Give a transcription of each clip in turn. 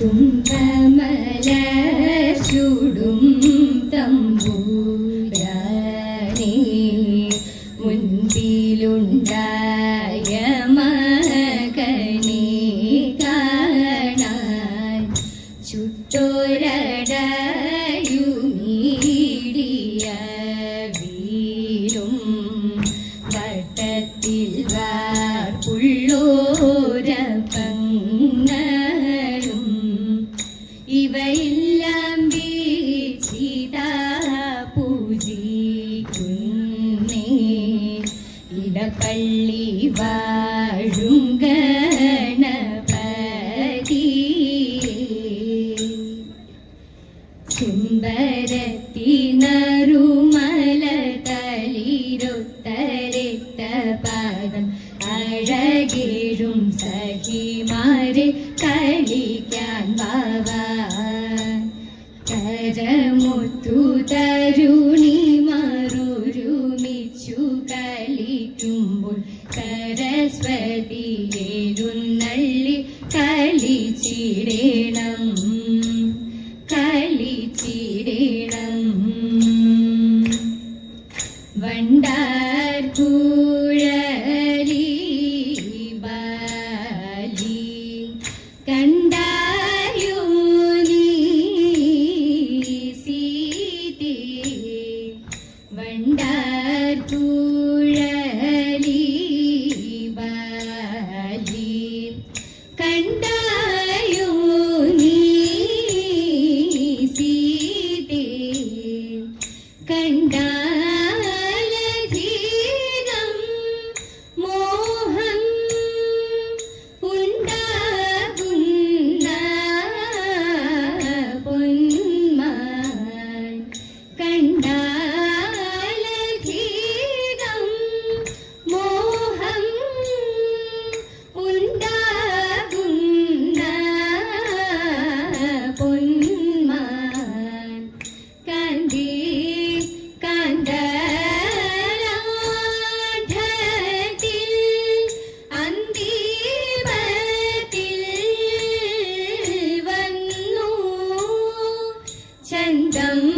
തുമ്പമല ചൂടും തമ്പൂരാനേ മുൻപിലുണ്ടായ മകനെ കാണാൻ பள்ளி ചലിക്കുമ്പോൾ സരസ്വതിയേരു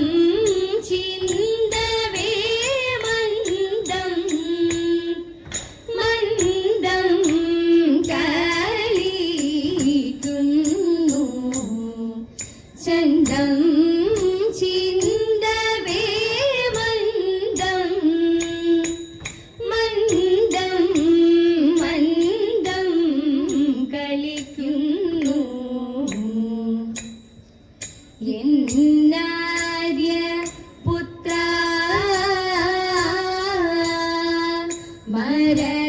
mm -hmm. mare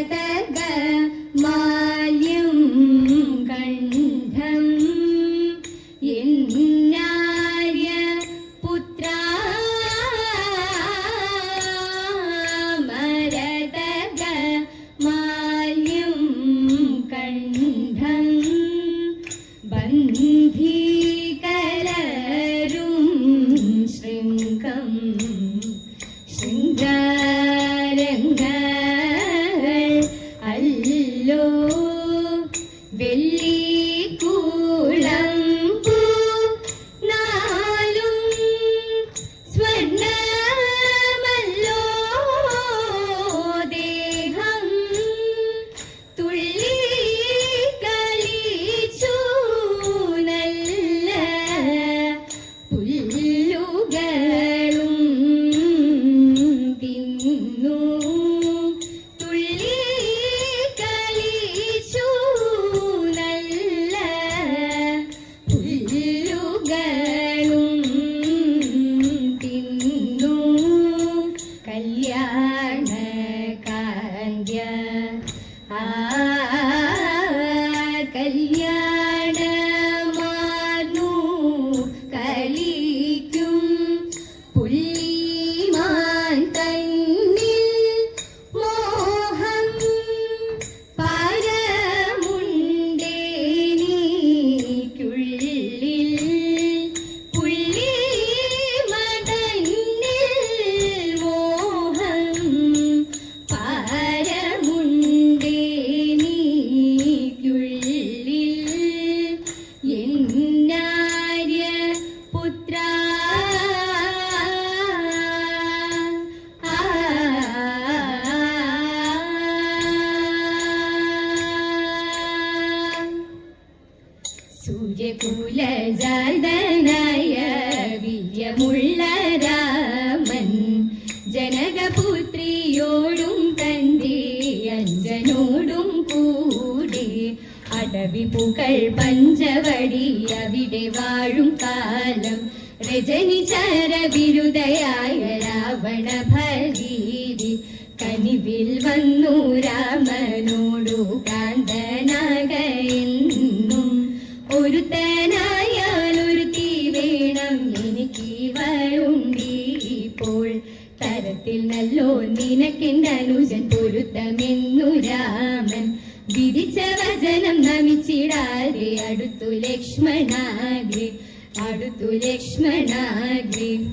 അടവിപ്പുകൾ പഞ്ചവടി അവിടെ വാഴും കാലം. രജനി ചരവിരുദയായ രാവണ ഭഗീരി കനിവിൽ വന്നു രാമനോടു ലക്ഷ്മണാഗ്രി അടുത്തു ലക്ഷ്മണാഗ്രി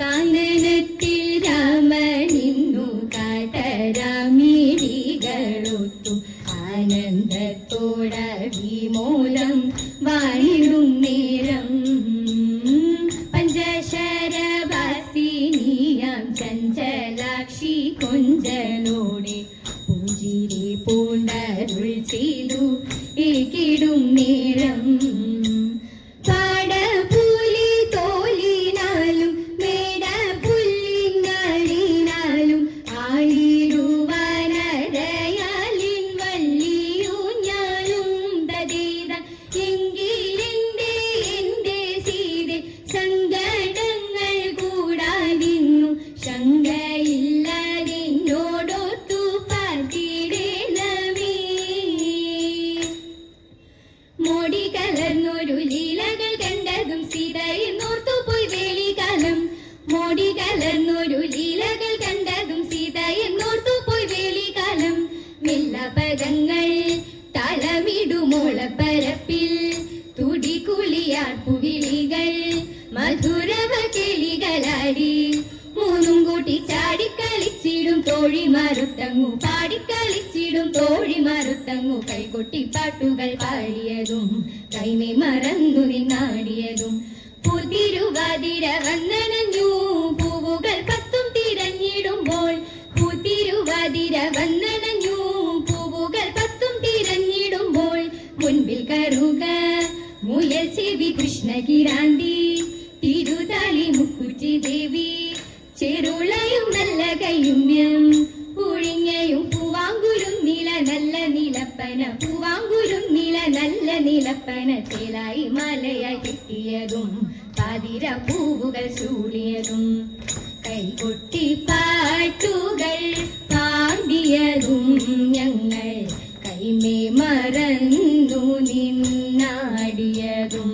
കാനനത്തിൽ രാമനിന്നു കാട്ടരാമിടികളൊത്തു ആനന്ദത്തോട വിമൂലം വാണിടും നേരം. പഞ്ചശരവാസിനിയം ചഞ്ചലാക്ഷി കൊഞ്ചലോടെ മറുത്തങ്ങു പാടിക്കളിച്ചിടും തോഴി മറുത്തങ്ങു കൈകൊട്ടി പാട്ടുകൾ പാടിയതും കൈമേ മറന്നു നാടിയതും പുതിരുവാതിര വന്നനഞ്ഞു പൂവുകൾ പത്തും തിരഞ്ഞിടുമ്പോൾ പുതിരുവാതിര വന്നനഞ്ഞു പൂവുകൾ പത്തും തിരഞ്ഞിടുമ്പോൾ മുൻപിൽ കറുക മുയൽ ചെവി കൃഷ്ണകിരാന്തി തിരുതാലി മുക്കുറ്റി ദേവി ചെറുളയും നല്ല കയ്യുമ്യം നല്ല നിലപ്പന പൂവാങ്കുരും നില നല്ല നിലപ്പന തേലായി മലയായി കിട്ടിയതും പാതിര പൂവുകൾ ചൂടിയതും കൈകൊട്ടി പാട്ടുകൾ പാടിയതും ഞങ്ങൾ കൈമേ മറന്നു നിന്നാടിയതും.